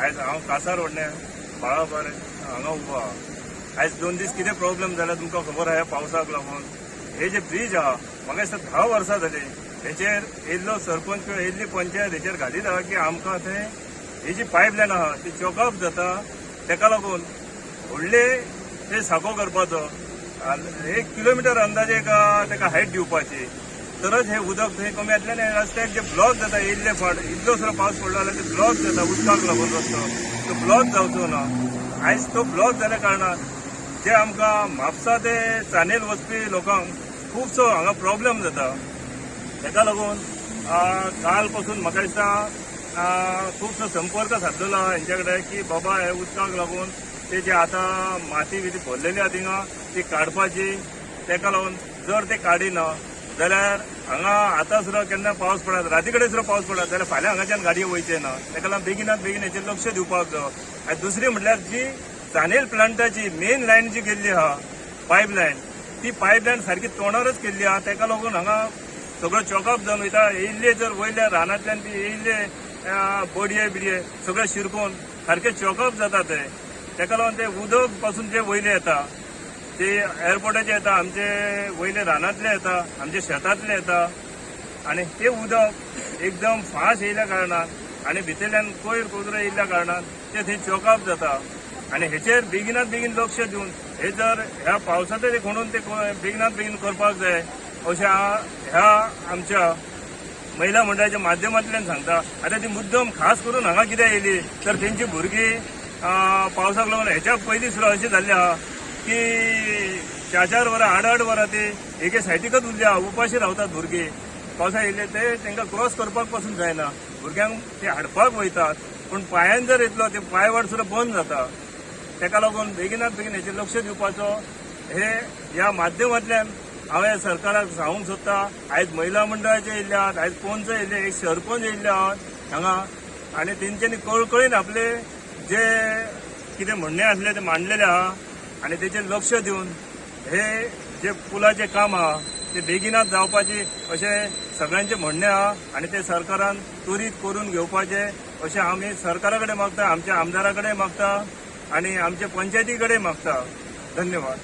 आयज हांव कासार व्हडलें बाळा बरें हांगा उबो आहा आयज दोन दीस कितें प्रॉब्लम जाला तुमकां खबर आहा पावसाक लागून. हे जे ब्रीज आहा म्हाका दिसता धा वर्सां जाली. हेचेर येयल्लो सरपंच किंवा येयल्ली पंचायत हेचेर घालीत आहा की आमकां थंय ही जी पायपलायन आहा ती चॉकअप जाता तेका लागून व्हडले ते साको करपाचो. आनी एक किलोमिटर अंदाजे ताका हायट दिवपाची. तरच हे उदक थंय कमी येतलें आनी रस्त्याक जे ब्लॉक जाता येयल्ले फाट इतलो सरो पावस पडलो जाल्यार ते ब्लॉक जाता उदकाक लागून रस्तो. तो ब्लॉक जावचो ना. आयज तो ब्लॉक जाल्या कारणान जे आमकां म्हापसा ते चानेल वचपी लोकांक खुबसो हांगा प्रॉब्लेम जाता. ताका लागून काल पासून म्हाका दिसता खुबसो संपर्क साधलेलो आहा हेंच्या कडेन की बाबा हे उदकाक लागून ते जे आतां माती बिती भरलेली आहा थिंगा ती काडपाची तेका लागून जर ते काडिना जाल्यार हांगा आतां सुद्दां केन्ना पावस पडत राती कडेन सुद्दां पावस पडत जाल्यार फाल्यां हांगाच्यान गाडये वयचे ना. तेका लागून बेगिनात बेगीन हेचेर लक्ष दिवपाक जाय. आनी दुसरी म्हटल्यार जी चानेल प्लांटाची मेन लायन जी गेल्ली आहा पायपलायन ती पायपलायन सारकी तोंडारच केल्ली आहा तेका लागून हांगा सगळो चॉकअप जावन वयता. येयल्ले जर वयल्या रानांतल्यान बी येयल्ले बडये बिडये सगळे शिरकून सारके चॉकअप जाता ते. ताका लागून ते उदकपासून जे वयले येता ते एअरपोर्टाचे येता आमचे वयले रानांतले येता आमचे शेतांतले येता आणि ते उदक एकदम फास्ट येयल्या कारणान आणि भितरल्यान कोयर कोजरो येयल्या कारणान ते थंय चॉकअप जाता. आणि हेचेर बेगिनात बेगीन लक्ष दिवन हे जर ह्या पावसाचे खणून ते बेगिनात बेगीन करपाक जाय अशें हांव ह्या आमच्या महिला मंडळाच्या माध्यमांतल्यान सांगता. आता ती मुद्दम खास करून हांगा कित्याक येयली तर तेंची भुरगीं पावसाक लागून हेच्या पयलीं सुद्दां अशें जाल्लें आहा. की चार चार वरां आठ आठ वरां ते एके सायटीकच उरल्या. आहा उपाशी रावतात भुरगीं. पावसा येयले ते तांकां क्रॉस करपाकपासून जायना भुरग्यांक ते हाडपाक वयतात. पूण पांयान जर येतलो ते पांयवाट सुद्दां बंद जाता. तेका लागून बेगिनात बेगीन हेचेर लक्ष दिवपाचो हे ह्या माध्यमांतल्यान हांवें सरकाराक सांगूंक सोदता. आयज महिला मंडळाचे येयल्ले आहात आयज पंच येयले एक सरपंच येयल्ले आहात हांगा. आनी तेंच्यांनी कळकळीन आपले जे कितें म्हणणें आसले ते मांडलेले आहा. आनी तेचेर लक्ष दिवन हे जे पुलाचें काम आहा ते बेगिनात जावपाची अशें सगळ्यांचे म्हणणें आहा आनी ते सरकारान त्वरीत करून घेवपाचें अशें आमी सरकारा कडेन मागता आमच्या आमदारा कडेन मागता आनी आमच्या पंचायती कडेन मागता. धन्यवाद.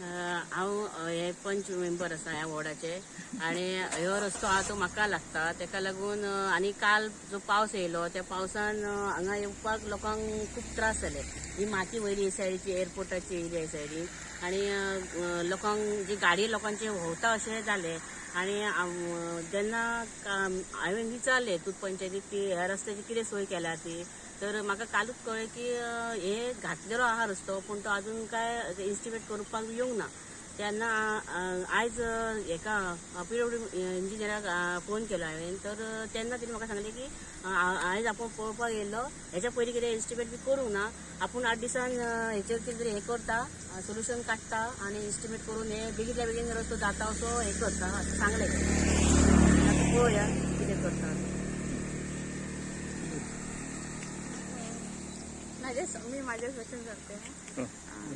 हांव हे पंच मेंबर आसा ह्या वॉर्डाचे. आनी ह्यो रस्तो आहा तो म्हाका लागता. तेका लागून आनी काल जो पावस येयलो त्या पावसान हांगा येवपाक लोकांक खूब त्रास जाले. ही माती वयली हे सायडीची एअरपोर्टाची येयली हे सायडीन आनी लोकांक जी गाडी लोकांचे व्होंवता अशें जाले. आनी जेन्ना हांवें विचारले तूं पंचायतीक ती ह्या रस्त्याची कितें सोय केल्या ती? तर म्हाका कालूच कळ्ळें की हे घातलेलो आहार रस्तो पूण तो अजून काय इन्स्टिमेट करपाक येवंक ना. तेन्ना आयज अं, हेका पीडब्ल्यू इंजिनियराक फोन केलो हांवें. तर तेन्ना तिणें म्हाका सांगलें की आयज आपूण पळोवपाक येयल्लो हेच्या पयलीं कितें इन्स्टिमेट बी करूंक ना. आपूण आठ दिसान हेचेर कितें तरी हें करता सोल्युशन काडटा आनी इन्स्टिमेट करून हे बेगीतल्या बेगीन रस्तो जाता असो हें करता सांगलें. आतां पळोवया कितें करता. माझे मी माझे क्वेश्चन करते. अं,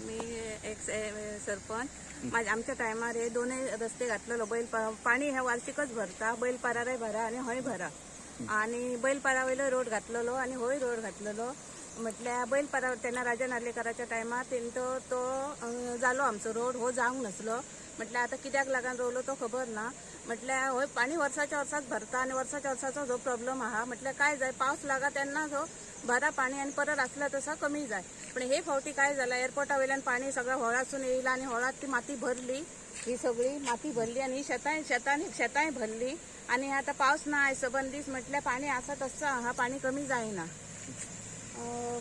मी एक स- सरपंच. माझ्या आमच्या टायमार हे दोनही रस्ते घातलेलो बैल पा- पाणी ह्या वार्षिकच भरता. बैल पाराराय भरा आणि हय भरा. आणि बैल पारावयलो रोड घातलेलो आणि होय रोड घातलेलो. म्हटल्यार बैल पारा तेन्ना राजा नार्लेकराच्या टायमार तेंचो तो अं, जालो आमचो रोड. हो जावंक नासलो. म्हटल्यार आता कित्याक लागून रोवलो तो खबर ना. म्हटल्यार होय पाणी वर्साच्या वर्सात भरता आणि वर्साच्या वर्साचो जो प्रॉब्लेम आहा. म्हटल्यार काय जाय पावस लागा तेन्ना जो भरा पाणी आणि परत असलं तसा कमी जाय. पण हे फावटी काय झालं एअरपोर्टा वयल्यान पाणी सगळं होळासून येईल आणि होळात ती माती भरली. ही सगळी माती भरली आणि ही शेतां शेतां शेतांय भरली. आणि आता पावस ना सबंद दीस म्हटल्यार पाणी आसा तसं हा पाणी कमी जायना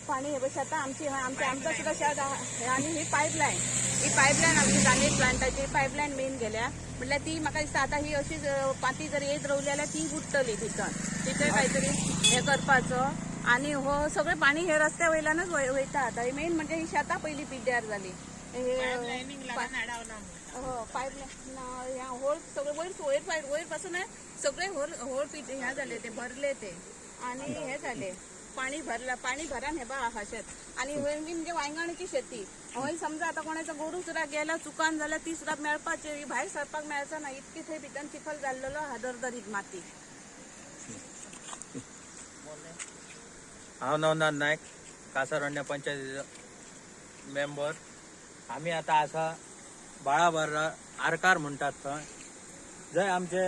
पाणी हे शेतां आमची आमच्या आमचं सुद्धा शेत आणि ही पाईपलाईन ही पाईपलाईन आमची जाणीर प्लांटाची पाईपलाईन मेन गेल्या. म्हटल्यार ती म्हाका दिसता आता ही अशीच माती पाती जर येत रोवली जाल्यार ती बुडटली तिथं. तिथे काहीतरी हे करपाचं. आणि हो सगळं पाणी हे रस्त्या वयल्यानच वय- वयता आता मेन म्हणजे ही शेतां पहिली पिड्ड्यार झाली. हे हो पाईपलाईन ह्या होल सगळे वयर वयर वयरपासून सगळे होल होल पीठ ह्या झाले ते भरले ते. आणि हे झाले. पाणी भरला पाणी भरान हे बा आहा शेत. आणि वयर बी म्हणजे वांयगणाची शेती. हय समजा आता कोणाचा गोरू सुद्धा गेला चुकान जाल्यार ती सुद्धा मेळपाची भायर सरपाक मेळचा ना इतकी थंय भितर चिखल जाल्लेलो आहा दरदरीत माती. हांव नवनाथ नायक कासारण्य पंचायतीचो मेंबर. आमी आतां आसा बाळाबर आरकार म्हणटात थंय जंय आमचे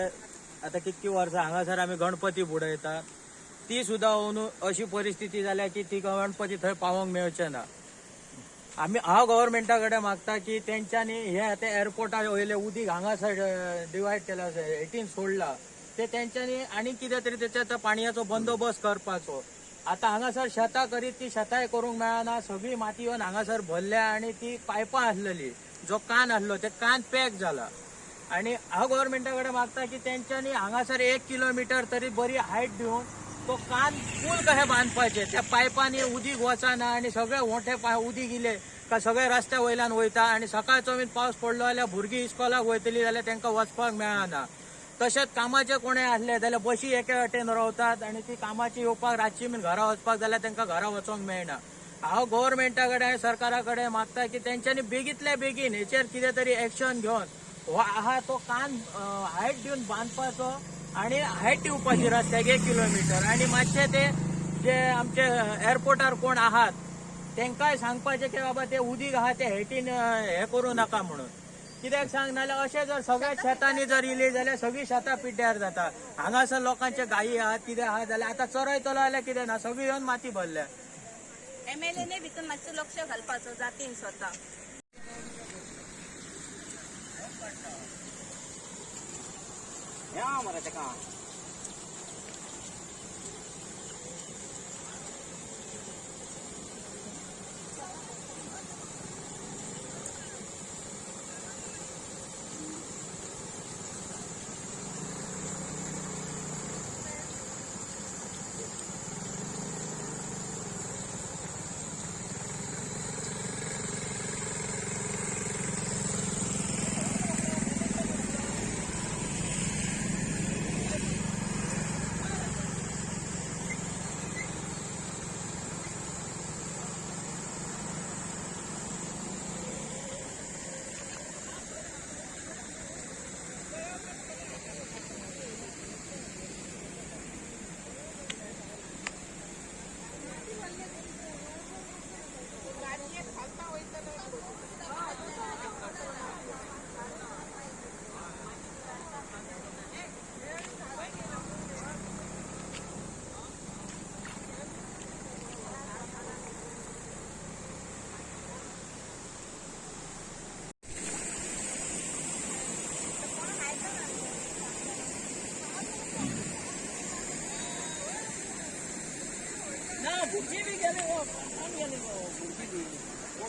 आतां कितकी वर्सां हांगासर आमी गणपती बुडयतात ती सुद्दां अंदू अशी परिस्थिती जाल्या की ती गणपती थंय पावोंक मेळचे ना. आमी हांव गव्हर्मेंटा कडेन मागता की तेंच्यांनी हे आतां एअरपोर्टा वयले उदीक हांगासर डिवायड केला एटीन सोडला. ते तेंच्यांनी आनी कितें तरी तेच्या पाणयाचो बंदोबस्त करपाचो. आतां हांगासर शेतां करीत ती शेतांय करूंक मेळना. सगळी माती येवन हांगासर भरल्या आनी ती पायपां आसलेली जो कान आसलो ते कान पॅक जाला आणि हांव गोवोरमेंटा कडेन मागता की तेंच्यांनी हांगासर एक किलोमिटर तरी बरी हायट दिवन तो कान पूल कशें बांदपाचे? त्या पायपांनी उदीक वचना आनी सगळे मोठे पाय उदीक इले का सगळे रस्त्या वयल्यान वयता आनी सकाळचो बीन पावस पडलो जाल्यार भुरगीं इस्कॉलाक वयतली जाल्यार तेंकां वचपाक मेळना. तशेंच कामाचे कोणें आसले जाल्यार बशी एके वाटेन रावतात आनी ती कामाची येवपाक रातची बीन घरा वचपाक जाल्यार तांकां घरा वचोंक मेळना. हांव गव्हर्मेंटा कडेन सरकारा कडेन मागता की तेंच्यांनी बेगीतल्या बेगीन हेचेर कितें तरी एक्शन घेवन हो आहा तो कान हायट दिवन बांदपाचो आनी हायट दिवपाची रस्त्याक एक किलोमिटर. आनी मातशे ते जे आमचे एअरपोर्टार कोण आहात तांकांय सांगपाचे की बाबा ते उदीक आहा ते हेटीन हें हे नाका म्हणून. कित्याक सांग नाल्यार अशें जर सगळ्या शेतांनी जर इली जाल्यार सगळी शेतां पिड्ड्यार जाता हांगासर लोकांचे गायी आहात कितें आहात जाल्यार आतां चरयतलो जाल्यार कितें ना सगळी येवन माती भरल्या. एम एल एने भितर मातसो लक्ष घालपाचो जातीन स्वता.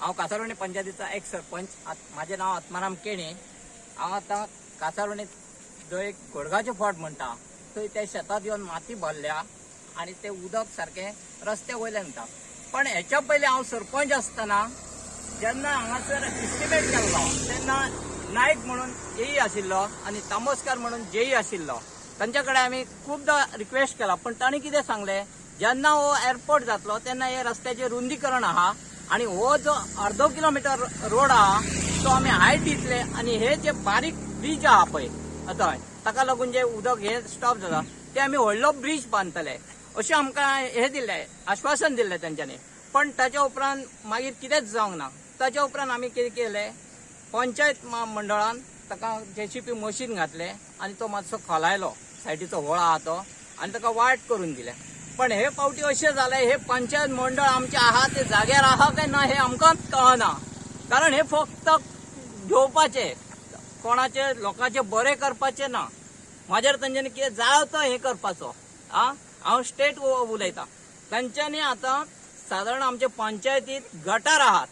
हांव कासारवणे पंचायतीचा एक सरपंच माझे नाव आत्माराम केणे. हांव आतां कासारवणे जो एक गोडगावचे फॉट म्हणटा थंय त्या शेतात येवन माती भरल्या आणि ते उदक सारकें रस्त्या वयल्यान येता पण हेच्या पयलीं हांव सरपंच आसतना जेन्ना हांगासर इस्टिमेट केल्लो तेन्ना नायक म्हणून जेई आशिल्लो आनी तामोस्कार म्हणून जेई आशिल्लो. तांचे कडेन आमी खुबदां रिक्वेस्ट केला पण तांणी कितें सांगलें? जेन्ना हो एअरपोर्ट जातलो तेन्ना हे रस्त्याचे रुंदीकरण आहा आणि हो जो अर्दो किलोमीटर रोड आहा तो आमी हायट दितले आणि हे जे बारीक ब्रिज आहा पळय थंय ताका लागून जे उदक हे स्टॉप जाता ते आमी व्हडलो ब्रिज बांदतले अशें आमकां हे दिल्लें आश्वासन दिल्लें तेंच्यांनी पण ताच्या उपरांत मागीर कितेंच जावंक ना. ताच्या उपरांत आमी कितें केलें पंचायत मंडळान ताका जेसीपी मशीन घातलें आनी तो मातसो खोलायलो. सायडीचो व्हळ आहा तो. आनी ताका वायट करून दिलें. पण हे फावटी अशें जालें हे पंचायत मंडळ आमचे आहा ते जाग्यार आहा काय ना हे आमकांच कळना. कारण हे फक्त घेवपाचे कोणाचे लोकांचे बरें करपाचे ना. म्हाजेर तांच्यांनी कितें जाय तो हे करपाचो. आ? हांव स्टेट उलयतां तांच्यांनी आतां सादारण आमचे पंचायतीत गटार आहात.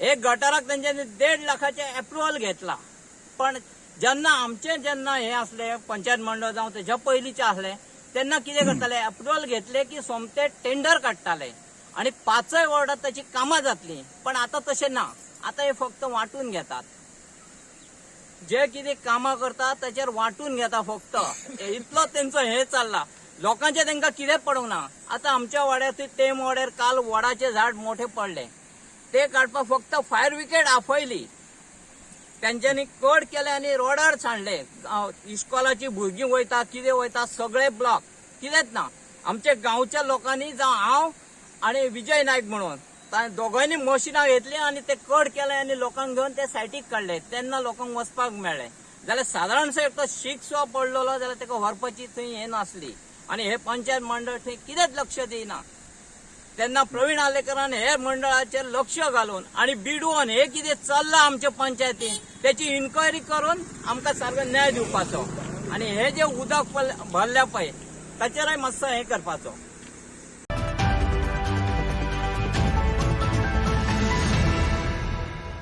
एक गटाराक तेंच्यांनी देड लाखाचे एप्रुवल घेतला. पण जेन्ना आमचे जेन्ना हे असले पंचायत मंडळ जावं तेच्या पयलींचे असले तेन्ना कितें करताले? अप्रुवल घेतले की सोमते टेंडर काडटाले आणि पाचय वॉर्डात त्याची कामां जातली. पण आता तशें ना. आता हे फक्त वांटून घेतात. जे कितें कामां करतात त्याचेर वांटून घेता फक्त. इतलो तेंचो हे चालला. लोकांचे तांकां कितें पडूंक ना. आतां आमच्या वाड्यार तेम वाड्यार काल वडाचे झाड मोठे पडले. ते काडपाक फक्त फायर ब्रिगेड आफयली त्यांच्यानी कड केले आणि रोडार सांडले इस्कॉलाची भुरगीं वयता कितें वयता सगळे ब्लॉक. कितेंच ना आमच्या गांवच्या लोकांनी जावं हांव आणि विजय नायक म्हणून. ता- दोगांयनी मशिनां घेतली आणि ते कड केले आणि लोकांक घेवन ते सायटीक काडले तेन्ना लोकांक वचपाक मेळ्ळें जाल्यार सादारणसो एक तो शीक पडलेलो जाल्यार ताका व्हरपाची थंय हे नासली. आणि हे पंचायत मंडळ थंय कितेंच लक्ष दिना तेन्ना प्रवीण आलेकरान हे मंडळाचेर लक्ष घालून आणि बिडवून हे कितें चल्लां आमच्या पंचायतीन त्याची इन्क्वायरी करून आमकां सारको न्याय दिवपाचो आणि हे जे उदक भरल्या पळय ताचेरय मातसो हे करपाचो.